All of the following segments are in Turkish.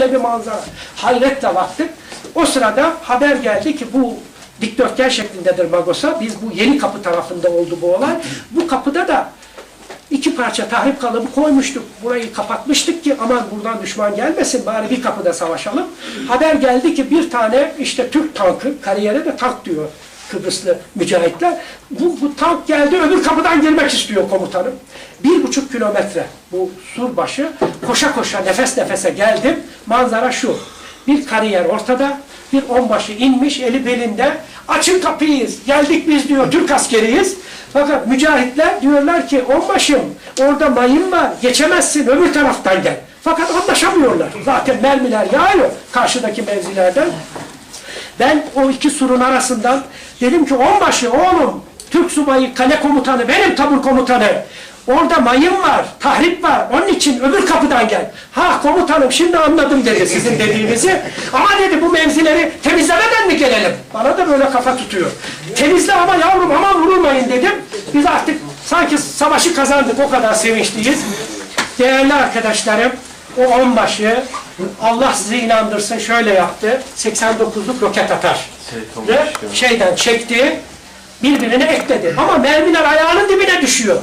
Böyle bir manzara. Hayretle baktık. O sırada haber geldi ki bu dikdörtgen şeklindedir Magos'a. Biz bu yeni kapı tarafında oldu bu olay. Bu kapıda da iki parça tahrip kalıbı koymuştuk. Burayı kapatmıştık ki aman buradan düşman gelmesin bari bir kapıda savaşalım. Haber geldi ki bir tane işte Türk tankı, kariyere de tank diyor Kıbrıslı mücahitler. Bu, bu tank geldi öbür kapıdan girmek istiyor komutanım. Bir buçuk kilometre bu sur başı koşa koşa nefes nefese geldim. Manzara şu. Bir kariyer ortada, bir onbaşı inmiş eli belinde. Açın kapıyı, geldik biz diyor, Türk askeriyiz. Fakat mücahitler diyorlar ki onbaşım orada mayın var, geçemezsin öbür taraftan gel. Fakat anlaşamıyorlar. Zaten mermiler yağıyor karşıdaki mevzilerden. Ben o iki surun arasından dedim ki onbaşı oğlum Türk subayı kale komutanı benim tabur komutanı. Orada mayın var, tahrip var. Onun için öbür kapıdan gel. Ha komutanım şimdi anladım dedi sizin dediğinizi. Ama dedi bu mevzileri temizlemeden mi gelelim? Bana da böyle kafa tutuyor. Temizle ama yavrum aman vurulmayın dedim. Biz artık sanki savaşı kazandık o kadar sevinçliyiz. Değerli arkadaşlarım, o onbaşı Allah sizi inandırsın şöyle yaptı. 89'luk roket atar. Ve şeyden çekti, birbirine ekledi. Ama mermiler ayağının dibine düşüyor.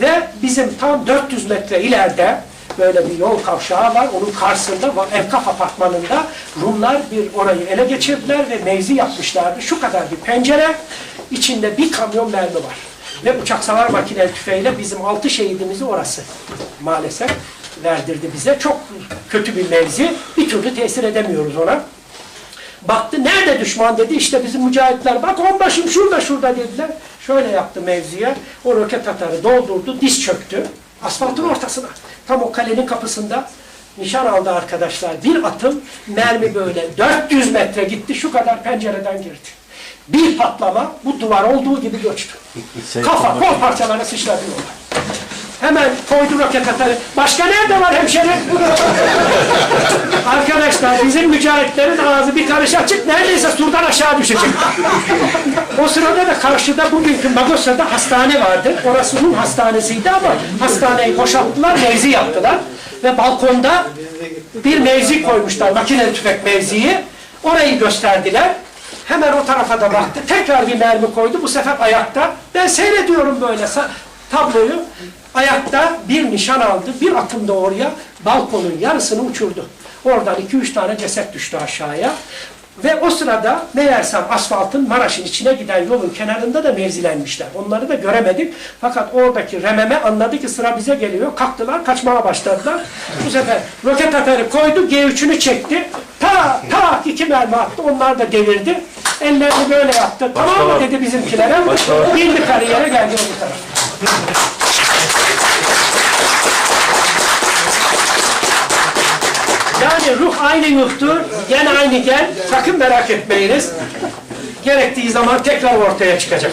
Ve bizim tam 400 metre ileride böyle bir yol kavşağı var. Onun karşısında Evkaf apartmanında Rumlar bir orayı ele geçirdiler ve mevzi yapmışlardı. Şu kadar bir pencere, içinde bir kamyon mermi var. Ve uçak savar makineli tüfeğiyle bizim altı şehidimizi orası maalesef verdirdi bize. Çok kötü bir mevzi. Bir türlü tesir edemiyoruz ona. Baktı nerede düşman dedi işte bizim mücahitler bak onbaşım şurada şurada dediler. Şöyle yaptı mevziye o roket atarı doldurdu diz çöktü asfaltın ortasına. Tam o kalenin kapısında nişan aldı arkadaşlar. Bir atım mermi böyle 400 metre gitti şu kadar pencereden girdi. Bir patlama bu duvar olduğu gibi göçtü. Kafa kol parçalarına sıçradı. Hemen koydu roket atarı. Başka nerede var hemşerim? Arkadaşlar bizim mücahitlerin ağzı bir karış açık neredeyse surdan aşağı düşecek. o sırada da karşıda bugünkü Magosa'da hastane vardı. Orası Rum hastanesiydi ama hastaneyi boşalttılar, mevzi yaptılar. Ve balkonda bir mevzi koymuşlar, makineli tüfek mevziyi. Orayı gösterdiler. Hemen o tarafa da baktı. Tekrar bir mermi koydu. Bu sefer ayakta. Ben seyrediyorum böyle tabloyu. Ayakta bir nişan aldı. Bir atım da oraya balkonun yarısını uçurdu. Oradan iki üç tane ceset düştü aşağıya. Ve o sırada meğersem asfaltın Maraş'ın içine giden yolun kenarında da mevzilenmişler. Onları da göremedik. Fakat oradaki rememe anladı ki sıra bize geliyor. Kalktılar, kaçmaya başladılar. Bu sefer roket atarı koydu, G3'ünü çekti. Ta ta iki mermi attı. Onlar da devirdi. Ellerini böyle yaptı. Tamam mı dedi bizimkilere. Girdi kariyere geldi bu tarafa. Yani ruh aynı ruhtur, gen aynı gen. Sakın merak etmeyiniz. Gerektiği zaman tekrar ortaya çıkacak.